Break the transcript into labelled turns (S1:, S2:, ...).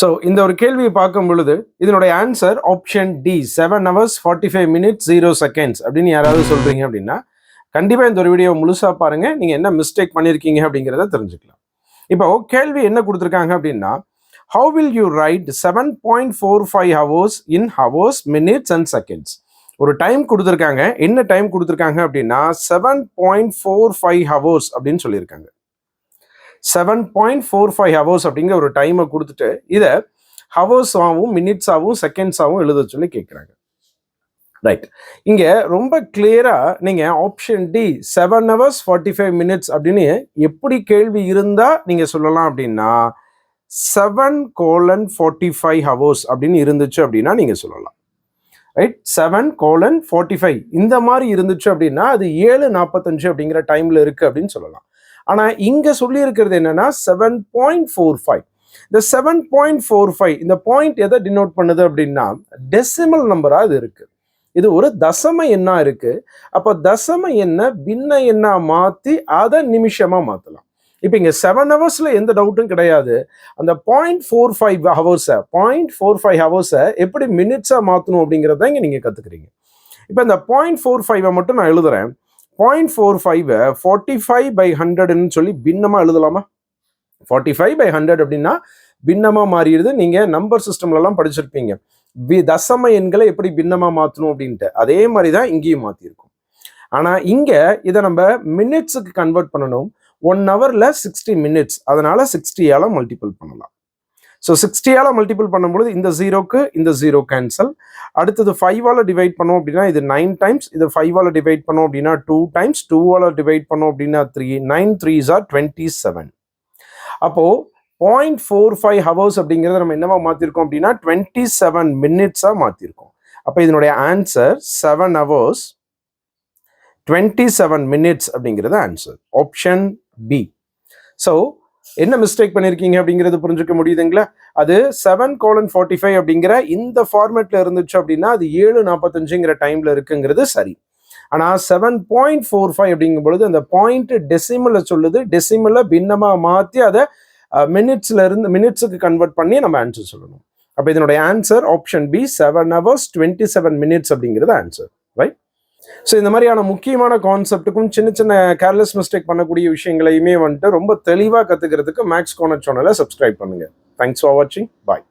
S1: So இந்த ஒரு கேள்வியை பார்க்கும் பொழுது இதனுடைய answer option D seven hours forty five minutes zero seconds அப்படின்னு யாராவது சொல்கிறீங்க அப்படின்னா கண்டிப்பாக இந்த ஒரு வீடியோ முழுசாக பாருங்கள் நீங்கள் என்ன மிஸ்டேக் பண்ணியிருக்கீங்க அப்படிங்கிறத தெரிஞ்சுக்கலாம். இப்போ கேள்வி என்ன கொடுத்துருக்காங்க அப்படின்னா how will you write seven point four five hours in hours minutes and seconds ஒரு டைம் கொடுத்துருக்காங்க. என்ன டைம் கொடுத்துருக்காங்க அப்படின்னா seven point four five hours அப்படின்னு சொல்லியிருக்காங்க. Seven point four five hours அப்படிங்கிற ஒரு டைமை கொடுத்துட்டு இதை ஹவர்ஸாகவும் மினிட்ஸாகவும் செகண்ட்ஸாகவும் எழுத சொல்லி கேட்குறாங்க ரைட் இங்கே ரொம்ப கிளியராக நீங்கள் option D seven hours forty five minutes அப்படின்னு எப்படி கேள்வி இருந்தால் நீங்கள் சொல்லலாம் அப்படின்னா seven colon forty five hours அப்படின்னு இருந்துச்சு அப்படின்னா நீங்கள் சொல்லலாம். Right seven colon forty five இந்த மாதிரி இருந்துச்சு அப்படின்னா அது ஏழு நாற்பத்தஞ்சு அப்படிங்கிற டைமில் இருக்குது அப்படின்னு சொல்லலாம். ஆனால் இங்கே சொல்லியிருக்கிறது என்னன்னா செவன் பாயிண்ட் ஃபோர் ஃபைவ் இந்த செவன் பாயிண்ட் ஃபோர் ஃபைவ் இந்த பாயிண்ட் எதை டினோட் பண்ணுது அப்படின்னா டெசிமல் நம்பராக இது இருக்குது இது ஒரு தசம எண்ணா இருக்கு. அப்போ தசம எண்ணை பின்ன எண்ணா மாற்றி அதை நிமிஷமாக மாற்றலாம் இப்போ இங்கே செவன் ஹவர்ஸில் எந்த டவுட்டும் கிடையாது. அந்த பாயிண்ட் ஃபோர் ஃபைவ் ஹவர்ஸை பாயிண்ட் ஃபோர் ஃபைவ் ஹவர்ஸை எப்படி மினிட்ஸாக மாற்றணும் அப்படிங்கிறத இங்கே நீங்கள் கற்றுக்குறீங்க இப்போ இந்த பாயிண்ட் ஃபோர் ஃபைவை மட்டும் நான் எழுதுறேன். Point four five forty five by ஹண்ட்ரட்னு சொல்லி பின்னமாக எழுதலாமா? ஃபார்ட்டி ஃபைவ் பை ஹண்ட்ரட் அப்படின்னா பின்னமாக மாறிடுது. நீங்கள் நம்பர் சிஸ்டம்லலாம் படிச்சிருப்பீங்க. வி தசம எண்களை எப்படி பின்னமாக மாற்றணும் அப்படின்ட்டு. அதே மாதிரி தான் இங்கேயும் மாற்றிருக்கும் ஆனால் இங்கே இதை நம்ம மினிட்ஸுக்கு கன்வெர்ட் பண்ணணும். ஒன் ஹவரில் சிக்ஸ்டி மினிட்ஸ் அதனால் சிக்ஸ்டியால் மல்டிபிள் பண்ணலாம். ஸோ சிக்ஸ்டியால் மல்டிபிள் பண்ணும்பொழுது இந்த ஜீரோக்கு இந்த ஜீரோ கேன்சல் அடுத்தது ஃபைவால் டிவைட் பண்ணோம் அப்படின்னா இது நைன் டைம்ஸ் இது ஃபைவால் டிவைட் பண்ணோம் அப்படின்னா டூ டைம்ஸ் டூவால் டிவைட் பண்ணோம் அப்படின்னா three nine threes are twenty seven அப்போது பாயிண்ட் ஃபோர் ஃபைவ் ஹவர்ஸ் அப்படிங்கிறத நம்ம என்னவா மாற்றிருக்கோம் அப்படின்னா டுவெண்ட்டி செவன் மினிட்ஸாக மாற்றிருக்கோம் அப்போ இதனுடைய answer seven hours twenty seven minutes அப்படிங்கிறது ஆன்சர் ஆப்ஷன் பி ஸோ என்ன மிஸ்டேக் பண்ணியிருக்கீங்க அப்படிங்கிறது புரிஞ்சுக்க முடியுதுங்களா? அது செவன் கோலன் ஃபார்ட்டி ஃபைவ் அப்படிங்கிற இந்த ஃபார்மேட்ல இருந்துச்சு அப்படின்னா அது ஏழு நாற்பத்தஞ்சுங்கிற டைம்ல இருக்குங்கிறது சரி. ஆனால் செவன் பாயிண்ட் ஃபோர் ஃபைவ் அப்படிங்கும் பொழுது அந்த பாயிண்ட் டெசிமலை சொல்லுது டெசிமலை பின்னமாக மாற்றி அதை மினிட்ஸ்ல இருந்து மினிட்ஸுக்கு கன்வெர்ட் பண்ணி நம்ம ஆன்சர் சொல்லணும். அப்போ இதனுடைய answer option B seven hours twenty seven minutes அப்படிங்கிறது ஆன்சர் ரைட் ஸோ இந்த மாதிரியான முக்கியமான கான்செப்ட்டுக்கும் சின்ன சின்ன கேர்லெஸ் மிஸ்டேக் பண்ணக்கூடிய விஷயங்களையுமே வந்துட்டு ரொம்ப தெளிவாக கற்றுக்கிறதுக்கு மேக்ஸ் கோனர் சேனலை சப்ஸ்கிரைப் பண்ணுங்க. தேங்க்ஸ் ஃபார் வாட்சிங் பாய்